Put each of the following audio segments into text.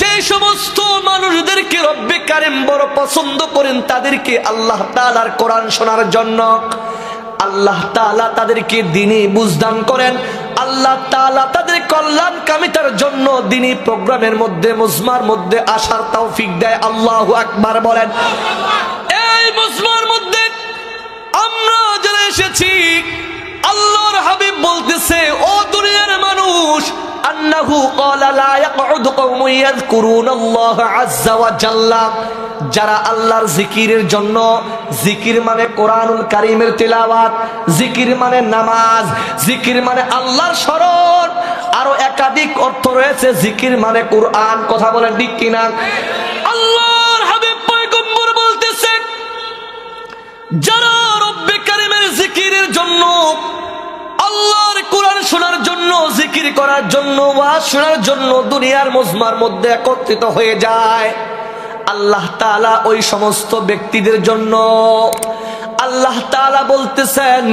যে সমস্ত মানুষদেরকে রব্বে কারিম বড় পছন্দ করেন, তাদেরকে আল্লাহ তালার কোরআন শোনার জন্য আল্লাহ তাআলা তাদেরকে দিনই বুঝদান করেন। আল্লাহ তাআলা তাদের কল্যাণ কামিতার জন্য দিনই প্রোগ্রামের মধ্যে, মুজমার মধ্যে আসার তৌফিক দেয়। আল্লাহ আকবার বলেন। এই মুজমার মধ্যে আমরা যারা এসেছি, আল্লাহর হাবিব বলতেছে, ও দুনিয়ার মানুষ আন্নাহু ক্বালা, লা ইয়াকউদু কওমুন ইয়াযকুরুনাল্লাহ আযজা ওয়া জাল্লা। যারা আল্লাহর জিকিরের জন্য, জিকির মানে কোরআনুল কারীমের তেলাওয়াত, জিকির মানে নামাজ, জিকির মানে আল্লাহর স্মরণ। আরও একাধিক অর্থ রয়েছে, জিকির মানে কোরআন, কথা বলেন ঠিক কিনা? আল্লাহর হাবিব পয়গম্বর বলতেছে যারা রব্বে কারিমের জিকিরের জন্য জিকির করার জন্য ওয়াজ শোনার জন্য দুনিয়ার মজমার মধ্যে একত্রিত হয়ে যায়। আল্লাহ তাআলা ওই সমস্ত ব্যক্তিদের জন্য আল্লাহ তাআলা বলতেছেন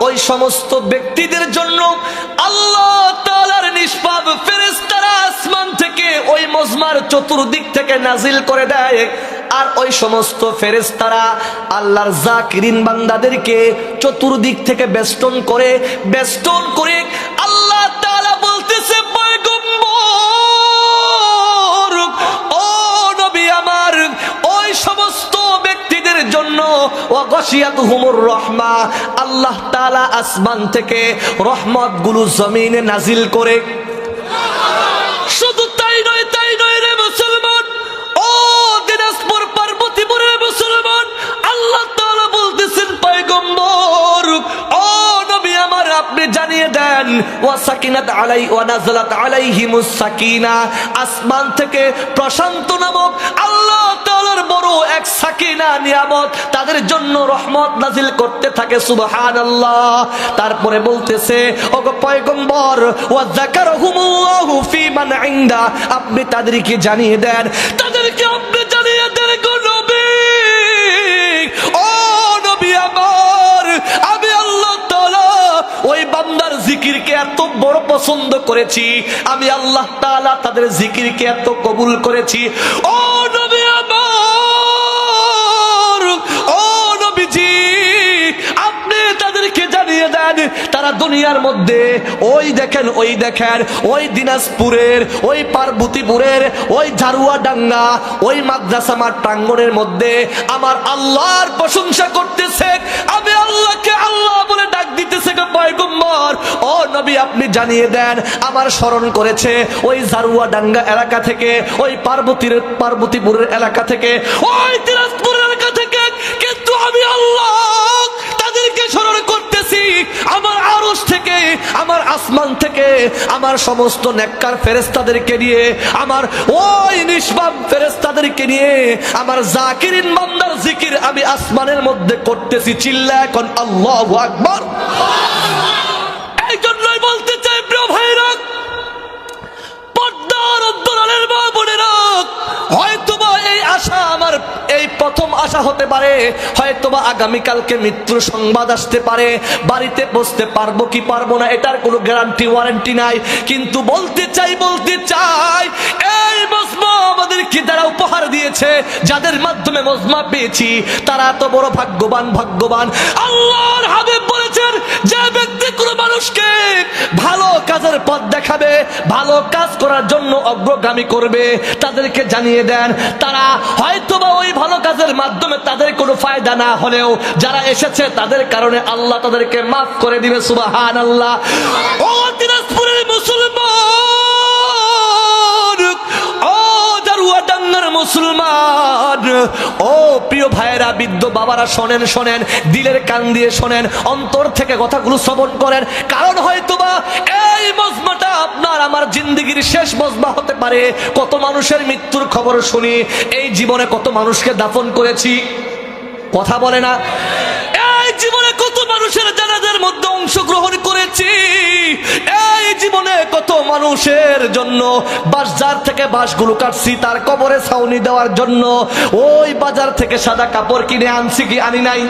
ওই সমস্ত ব্যক্তিদের জন্য আসমান থেকে ওই মজমার চতুর্দিক থেকে নাজিল করে দেয়। আর ওই সমস্ত ফেরেশতারা আল্লাহর জাকিরিন বান্দাদেরকে চতুর্দিক থেকে বেষ্টন করে বেষ্টন করে আল্লাহ তাআলা বলতেছে, পয়গম্বর, ও নবী আমার, ওই সমস্ত ব্যক্তিদের জন্য রহমা। আল্লাহ তাআলা আসমান থেকে রহমতগুলো জমিনে নাজিল করে। শুধু তাই নয় আসমান থেকে প্রশান্ত নামক আল্লাহ বড় এক সাকিনা, নিয়ামত তাদের জন্য রহমত নাজিল করতে থাকে, সুবহানাল্লাহ। তারপরে বলতেছে পয়গম্বর, ওয়া যাকারহুমুল্লাহু ফি মান ইনদা। আপনি তাদেরকে জানিয়ে দেন তাদেরকে এত বড় পছন্দ করেছি আমি আল্লাহ তাআলা তাদের জিকিরকে এত কবুল করেছি। ও তারা দুনিয়ার মধ্যে, ওই দেখেন ওই দেখেন, ওই দিনাজপুরের, ওই পার্বতীপুরের, ওই ঝারুয়া ডাঙ্গা ওই মাদ্রাসা মাঠ প্রাঙ্গণের মধ্যে আমার আল্লাহর প্রশংসা করতেছে। আমি আল্লাহকে আল্লাহ বলে ডাক দিতেছে ও নবী, আপনি জানিয়ে দেন, আমার স্মরণ করেছে ওই ঝারুয়া ডাঙ্গা এলাকা থেকে, ওই পার্বতীর, পার্বতীপুরের এলাকা থেকে, ওই দিনাজপুরের এলাকা থেকে। কিন্তু আমি আল্লাহ তাদেরকে স্মরণ করতেছি আসমান থেকে আমার সমস্ত নেককার ফেরেস্তাদেরকে নিয়ে, আমার ওই নিষ্পাপ ফেরেস্তাদেরকে নিয়ে, আমার জাকিরিন বান্দার জিকির আমি আসমানের মধ্যে করতেছি। চিল্লা এখন, আল্লাহ আকবর। এই বলতে চাই, প্রিয় ভাইরা অন্তরালের মা বোনেরা, হয়তোবা এই আশা আমার এই প্রথম আশা হতে পারে হয়তো বা আগামীকালকে মৃত্যুর সংবাদ আসতে পারে, বাড়িতে বসতে পারব কি পারব না, এটার কোনো গ্যারান্টি ওয়ারেন্টি নাই। কিন্তু বলতে চাই বলতে চাই, এই মজমা আমাদেরকে যারা উপহার দিয়েছে, যাদের মাধ্যমে মজমা পেয়েছি, তারা এত বড় ভাগ্যবান ভাগ্যবান। আল্লাহর হাবিব বলেছেন, যে ব্যক্তি কোনো মানুষকে ভালো কাজের পথ দেখাবে, ভালো কাজ করার জন্য অগ্রগামী করবে, তাদেরকে জানিয়ে দেন, তারা হয়তোবা ওই ভালো কাজের মাধ্যমে তাদের কোনো ফায়দা না হলেও, যারা এসেছে তাদের কারণে আল্লাহ তাদেরকে মাফ করে দিবে সুবাহান আল্লাহ ও দিনাজপুরের মুসলমান! মুসলমান। ও প্রিয় ভাইয়েরা, বৃদ্ধ বাবারা, শোনেন শোনেন, দিলের কান দিয়ে শোনেন, অন্তর থেকে কথাগুলো শ্রবণ করেন। কারণ হয়তোবা এই মজমাটা আপনার, আমার জিন্দগির শেষ মজমা হতে পারে। কত মানুষের মৃত্যুর খবর শুনি, এই জীবনে কত মানুষকে দাফন করেছি। কথা বলে না। এই জীবনে কত মানুষের জানাজার মধ্যে অংশগ্রহণ করেছি। এই জীবনে কত মানুষের জন্য বাজার থেকে বাঁশগুলো কাটছি, তার কবরে ছাউনি দেওয়ার জন্য। ওই বাজার থেকে সাদা কাপড় কিনে আনছি কি আনি নাই?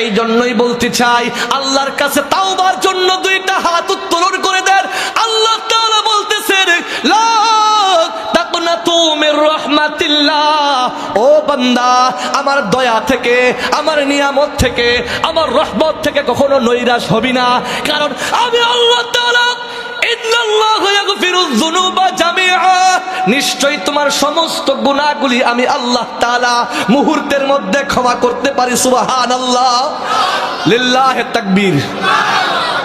এই জন্যই বলতে চাই, আল্লাহর কাছে তাওবার জন্য দুইটা হাত উত্তোলন করে দেন। আল্লাহ তাআলা বলতেছেন, লা মির রাহমাতিল্লাহ। ও বান্দা, আমার দয়া থেকে, আমার নিয়ামত থেকে, আমার রহমত থেকে কখনো নৈরাশ হবি না। কারণ আমি আল্লাহ তাআলা নিশ্চয়ই তোমার সমস্ত গুনাহগুলি আমি আল্লাহ তাআলা মুহূর্তের মধ্যে ক্ষমা করতে পারি, সুবহানাল্লাহ। লিল্লাহে তাকবীর।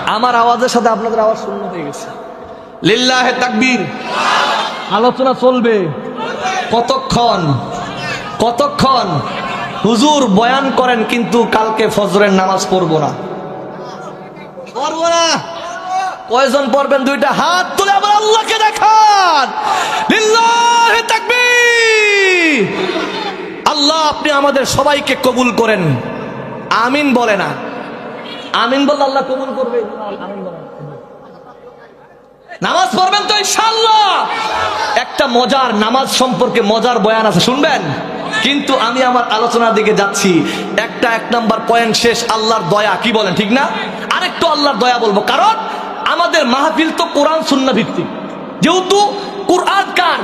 আমার আওয়াজের সাথে আপনাদের আওয়াজ শূন্য হয়ে গেছে। লিল্লাহে তাকবীর। আলোচনা চলবে। কতক্ষণ? কতক্ষণ? হুজুর বয়ান করেন, কিন্তু কালকে ফজরের নামাজ পড়ব না। পড়ব না। কয়জন পড়বেন? দুইটা হাত তুলে আবার আল্লাহকে দেখান। আল্লাহ, আপনি আমাদের সবাইকে কবুল করেন। আমিন বলে না। আমিন বললে আল্লাহ কবুল করবে। বলে নামাজ পড়বেন তো ইনশাআল্লাহ। একটা মজার নামাজ সম্পর্কে মজার বয়ান আছে, শুনবেন? কিন্তু আমি আমার আলোচনার দিকে যাচ্ছি। একটা এক নাম্বার পয়েন্ট শেষ, আল্লাহর দয়া, কি বলেন, ঠিক না? আরেকটু আল্লাহর দয়া বলব, কারণ আমাদের মাহফিল তো কোরআন, সুন্না ভিত্তিক। যেহেতু কোরআন কার?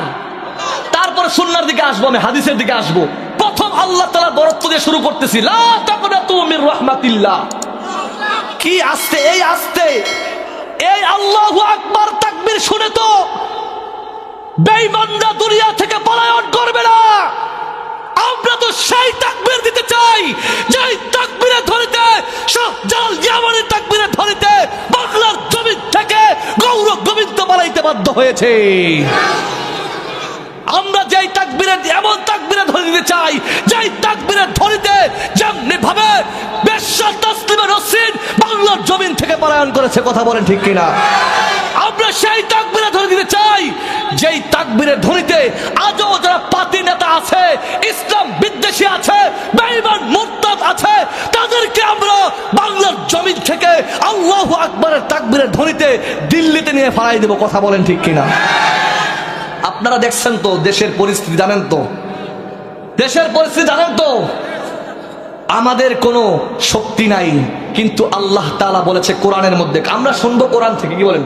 তারপরে সুন্নার দিকে আসব আমি, হাদিসের দিকে আসব। প্রথম আল্লাহ তালা বরত্ব দিয়ে শুরু করতেছি তাকনাতু কি আসতে, এই আসতে, এই আল্লাহ আকবার বেঈমানরা দুনিয়া থেকে পলায়ন করবে না। আমরা তো সেই তাকবীর দিতে চাই, যেই তাকবীরে ধরিতে শাহজালাল ইয়ামানের তাকবীরে ধরিতে বাংলার জমিন থেকে গৌরব গোবিন্দ পালাইতে বাধ্য হয়েছে। আমরা যেই তাকবীরে, এমন তাকবীরে ধরে দিতে চাই, যেই তাকবীরে ধরিতে যেমনি ভাবে বেশ্যার তাসলিমা রসিন বাংলার জমিন থেকে পলায়ন করেছে, কথা বলেন ঠিক কিনা? সেই তাকবীরে ধরে দিতে চাই। যেই তাকবীরে ধরিতে আজও যারা পাতি নেতা আছে, ইসলাম বিদ্বেষী আছে, বেঈমান মুরতাদ আছে, তাদেরকে আমরা বাংলার জমিন থেকে আল্লাহু আকবরের তাকবীরে ধরিতে দিল্লিতে নিয়ে ফালাই দেব, কথা বলেন ঠিক কিনা? আপনারা দেখছেন তো দেশের পরিস্থিতি, জানেন তো? দেশের পরিস্থিতি, জানেন তো? আমাদের কোনো শক্তি নাই, কিন্তু আল্লাহ তাআলা বলেছে কোরআনের মধ্যে। আমরা শুনব কোরআন থেকে, কি বলেন?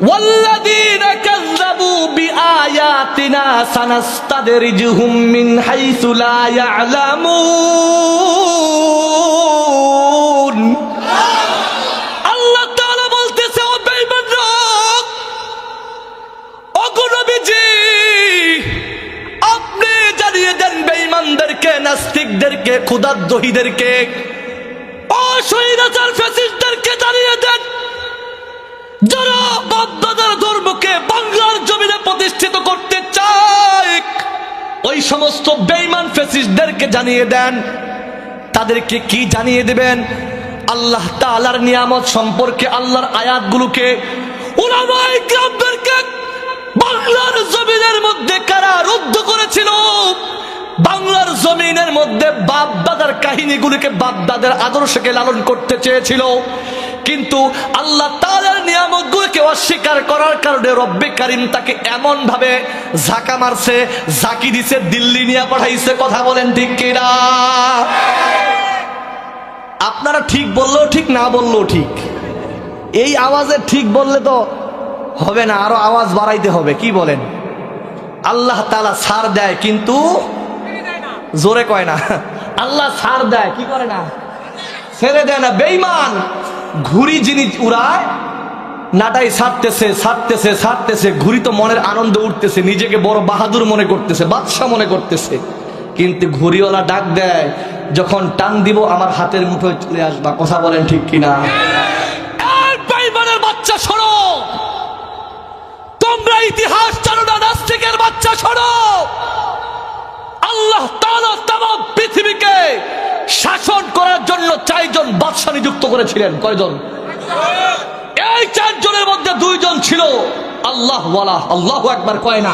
والذين كذبوا بآياتنا سنستدرجهم من حيث لا يعلمون আল্লাহ তাআলা বলতেছে ও বেঈমানরা অগুনবীজি আপনি জানিয়ে দেন বেঈমানদেরকে নাস্তিকদেরকে ক্ষুদাদ্রোহীদেরকে অসহিদাচার ফ্যাসিস্টদেরকে জানিয়ে দেন যারা বাপদাদার ধর্মকে বাংলার জমিনে প্রতিষ্ঠিত করতে চায়, ওই সমস্ত বেঈমান ফ্যাসিস্টদেরকে জানিয়ে দেন। তাদেরকে কি জানিয়ে দেবেন? আল্লাহ তাআলার নিয়ামত সম্পর্কে আল্লাহর আয়াতগুলোকে বাংলার জমিনের মধ্যে কারা রুদ্ধ করেছিল। বাংলার জমিনের মধ্যে বাপ দাদার কাহিনীগুলিকে বাপ দাদার আদর্শকে লালন করতে চেয়েছিল। কিন্তু আল্লাহ তাআলার নিয়ামতগুলোকে অস্বীকার করার কারণে রব্বে কারিম তাকে এমন ভাবে ঝাঁকা মারছে, ঝাঁকি দিছে, দিল্লি নিয়ে পাঠাইছে, কথা বলেন ঠিক কিনা? আপনারা ঠিক বললেও ঠিক, না বললেও ঠিক। এই আওয়াজে ঠিক বললে তো হবে না, আরও আওয়াজ বাড়াইতে হবে, কি বলেন? আল্লাহ তালা সার দেয়, কিন্তু জোরে কয় না? আল্লাহ সার দেয়, কি করে না? ছেড়ে দেয় না বেইমান ঘুরি জিনিস উড়ায়, নাটাই ছাড়তেছে ছাড়তেছে ছাড়তেছে ঘুরি তো মনের আনন্দ উঠতেছে নিজেকে বড় বাহাদুর মনে করতেছে বাদশা মনে করতেছে। কিন্তু ঘুরিওয়ালা ডাক দেয়, যখন টান দিব আমার হাতের মুঠোয় চলে আসবা, কথা বলেন ঠিক কিনা? বাচ্চা শোনো তোমরা ইতিহাস না বাচ্চা আল্লাহ পৃথিবীকে শাসন করার জন্য চারজন বাদশা নিযুক্ত করেছিলেন। কয়জন? এই চারজনের মধ্যে দুইজন ছিল আল্লাহ ওয়ালা, আল্লাহ একবার কয় না।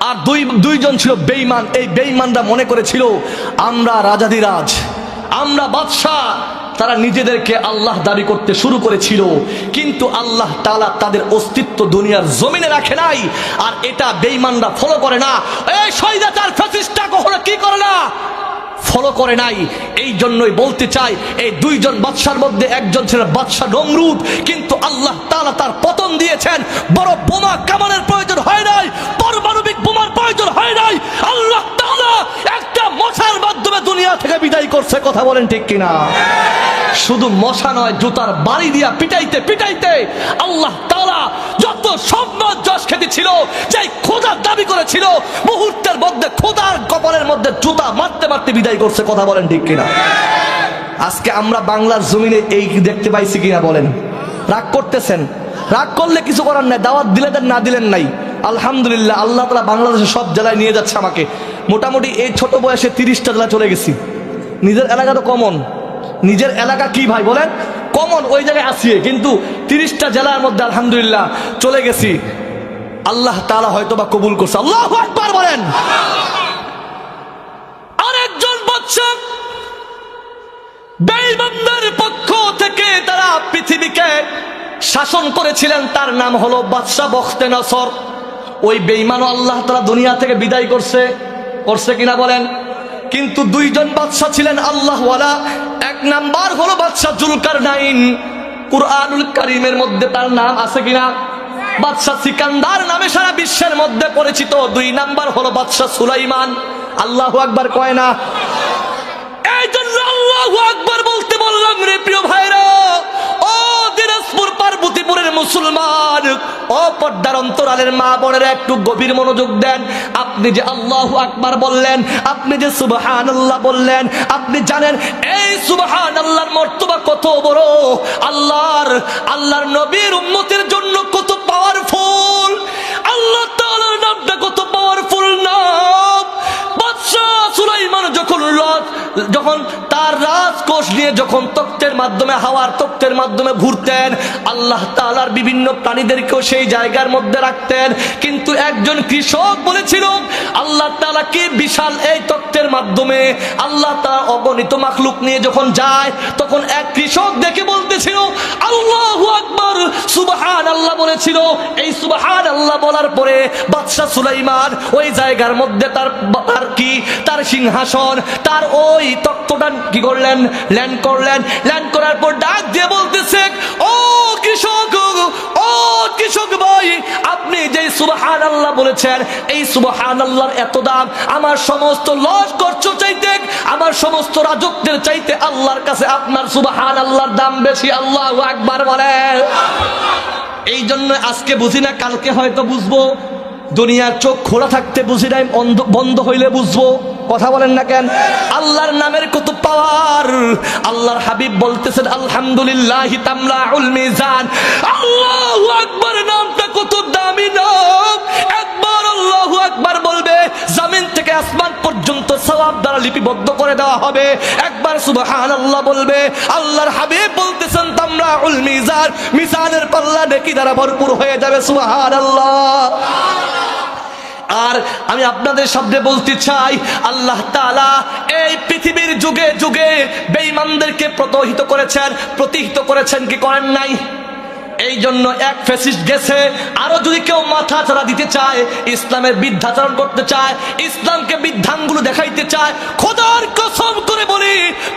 আর দুই, দুইজন ছিল বেঈমান। এই বেঈমানরা মনে করেছিল, আমরা রাজাদিরাজ আমরা বাদশাহ। তারা নিজেদেরকে আল্লাহ দাবি করতে শুরু করেছিল। কিন্তু আল্লাহ তালা তাদের অস্তিত্ব দুনিয়ার জমিনে রাখে নাই। আর এটা বেইমানরা ফলো করে না। এই শহীদাচার ফ্যাসিস্টটা কখনো কি করে না? ফলো করে নাই। এই জন্যই বলতে চাই, এই দুইজন বাদশার মধ্যে একজন ছিলেন বাদশাহ নমরুদ, কিন্তু আল্লাহ তাআলা তার পতন দিয়েছেন। বড় বোমা কামানের প্রয়োজন হয় নাই, পারমাণবিক বোমার প্রয়োজন হয় নাই। আল্লাহ তাআলা একটা মশার মাধ্যমে দুনিয়া থেকে বিদায় করছে, কথা বলেন ঠিক কিনা? শুধু মশা নয়, জুতার বাড়ি দিয়া পিটাইতে পিটাইতে আল্লাহ তালা যত সম্মান যশ খ্যাতি ছিল যে খোদার দাবি করেছিল। মুহূর্তের মধ্যে খোদার কপালের মধ্যে জুতা মারতে মারতে বিদায় করছে, কথা বলেন ঠিক কিনা? আজকে আমরা বাংলার জমিনে এই দেখতে পাইছি কিনা বলেন? রাগ করতেছেন? রাগ করলে কিছু করার নাই, দাওয়াত দিলে না দিলেন নাই। আলহামদুলিল্লাহ, আল্লাহ তালা বাংলাদেশের সব জেলায় নিয়ে যাচ্ছে আমাকে। মোটামুটি এই ছোট বয়সে তিরিশটা জেলা চলে গেছি। নিজের এলাকা তো কমন নিজের এলাকা কি ভাই, বলেন? কমন ওই জায়গায় আসিয়ে কিন্তু তিরিশটা জেলার মধ্যে আলহামদুলিল্লাহ চলে গেছি। আল্লাহ তালা হয়তো বা কবুল করছে। আল্লাহ একবার বলেন। আরেকজন বাচ্চা বেঈমানদের পক্ষ থেকে তারা পৃথিবীকে শাসন করেছিলেন। তার নাম হলো বাদশাহ বখতে নসর। ওই বেঈমানও আল্লাহ তারা দুনিয়া থেকে বিদায় করছে। করছে কিনা বলেন। কিন্তু দুইজন বাদশাহ ছিলেন আল্লাহওয়ালা। এক নাম্বার হলো বাদশাহ জুলকার নাইন কুরআনুল কারিমের মধ্যে তার নাম আছে কিনা? বাদশাহ সিকান্দার নামে সারা বিশ্বের মধ্যে পরিচিত। দুই নাম্বার হলো বাদশাহ সুলাইমান। আল্লাহ আকবার কয় না? এই জন্য আল্লাহু আকবার বলতে বললাম, রে প্রিয় ভাইরা, ও দিনাজপুর পার্বতীপুরের মুসলমান, ও পর্দার অন্তরালের মা বোনেরা, একটু গভীর মনোযোগ দেন। আপনি যে আল্লাহু আকবার বললেন, আপনি যে সুবহান আল্লাহ বললেন, আপনি জানেন, এই সুবহান আল্লাহর মর্তবা কত বড়? আল্লাহর আল্লাহর নবীর উম্মতের জন্য কত যখন লত যখন তার রাজকোষ নিয়ে যখন তক্তের মাধ্যমে, হাওয়ার তক্তের মাধ্যমে ঘুরতেন, আল্লাহ তালার বিভিন্ন প্রাণীদেরকেও সেই জায়গার মধ্যে রাখতেন। কিন্তু একজন কৃষক বলেছিল, আল্লাহ তালা কি বিশাল এই তক্তের মাধ্যমে আল্লাহ তালা অগণিত মাখলুক নিয়ে যখন যায়, তখন এক কৃষক দেখে আকবার সুবহান আল্লাহ বলেছিল। এই সুবহান আল্লাহ বলার পরে বাদশাহ সুলাইমান ওই জায়গার মধ্যে তার তার কি? তার সিংহাসন, তার ওই তত্ত্বটা কি করলেন? ল্যান্ড করলেন। ল্যান্ড করার পর ডাক দিয়ে বলতেছে, ও কৃষক ও কৃষক ভাই, আপনি যে সুবহান আল্লাহ বলেছেন, এই সুবহান আল্লাহর এত দাম, আমার সমস্ত লস করছ চাইতে, আমার সমস্ত রাজত্বের চাইতে আল্লাহর কাছে আপনার সুবহান আল্লাহর দাম বেশি, আল্লাহ একবার বলেন। এই জন্য আজকে বুঝি না, কালকে হয়তো বুঝব। দুনিয়ার চোখ খোলা থাকতে বুঝি নাই বন্ধ হইলে বুঝব। কথা বলেন না কেন? আল্লাহর নামের কত পাওয়ার। আল্লাহর হাবিব বলতেছেন, আলহামদুলিল্লাহ আল্লাহ আকবার, নামটা কত দামি নাম। আল্লাহু আকবার বলবে, জমিন থেকে আসমান পর্যন্ত সওয়াব দ্বারা লিপিবদ্ধ করে দেওয়া হবে। একবার সুবহানাল্লাহ বলবে, আল্লাহর হাবিব বলতেছেন তামলাউল মিজান, মিজানের পাল্লা নেকি দ্বারা ভরপুর হয়ে যাবে। সুবহানাল্লাহ। আর আমি আপনাদের সামনে বলতে চাই, আল্লাহ তাআলা এই পৃথিবীর যুগে যুগে বেঈমানদেরকে প্রতহিত করেছেন, প্রতিহিত করেছেন কি করেন নাই? এই জন্য এক ফেসিস্ট গেছে। আরও যদি কেউ মাথা চারা দিতে চায়, ইসলামের বিদ্যাচরণ করতে চায়, ইসলামকে বিধানগুলো দেখাইতে চায়, খোদার কসম করে বলি,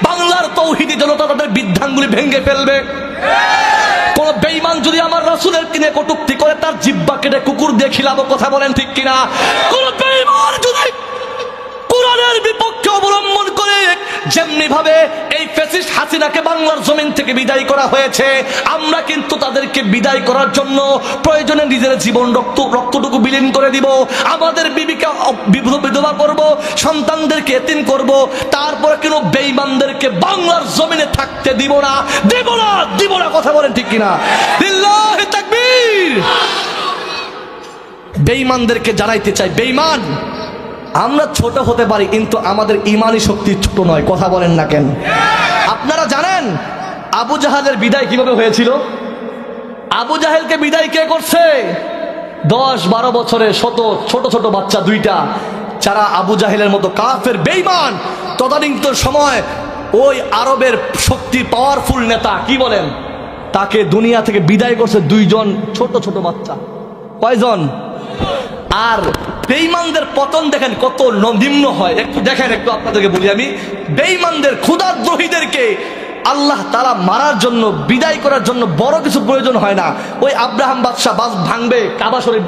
বাংলার তৌহিদি জনতা তাদের বিধানগুলি ভেঙে ফেলবে। কোন বেইমান যদি আমার রাসুলের কিনে কটুক্তি করে, তার জিব্বা কেটে কুকুর দিয়ে খিলাবো, কথা বলেন ঠিক কিনা? কোন বেইমান যদি কোরআনের বিপক্ষে অবলম্বন করে যেমনি ভাবে এই ফেসিস্ট হাসিনাকে বাংলার জমিন থেকে বিদায় করা হয়েছে, আমরা কিন্তু তাদেরকে বিদায় করার জন্য প্রয়োজনে নিজের জীবন রক্ত, রক্তটুকু বিলীন করে দিব। আমাদের বিবিকে বিধবা করব, সন্তানদেরকে এতিম করব, তারপরে কেন বেইমানদেরকে বাংলার জমিনে থাকতে দিব না? দিব না দিব না কথা বলেন ঠিক কিনা? বেঈমানদেরকে জানাইতে চাই, বেঈমান! আমরা ছোট হতে পারি, কিন্তু আমাদের ইমানি শক্তি ছোট নয়, কথা বলেন না কেন? আপনারা জানেন আবু জাহালের বিদায় কীভাবে হয়েছিল? আবু জাহেলকে বিদায় কে করছে? দশ বারো বছরের শত, ছোট ছোট বাচ্চা দুইটা, যারা আবু জাহেলের মতো কাফের বেইমান তদানীন্তন সময় ওই আরবের শক্তি পাওয়ারফুল নেতা, কি বলেন? তাকে দুনিয়া থেকে বিদায় করছে দুইজন ছোট ছোট বাচ্চা। কয়জন? আর বেইমানদের পতন দেখেন কত নিম্ন হয়। একটু দেখেন, একটু আপনাদেরকে বলি আমি। বেঈমানদের ক্ষুদাদ্রোহীদেরকে আল্লাহ তারা মারার জন্য, বিদায় করার জন্য বড় কিছু প্রয়োজন হয় না। ওই আব্রাহাম বাদশাহ বাস ভাঙবে, কাবা শরীফ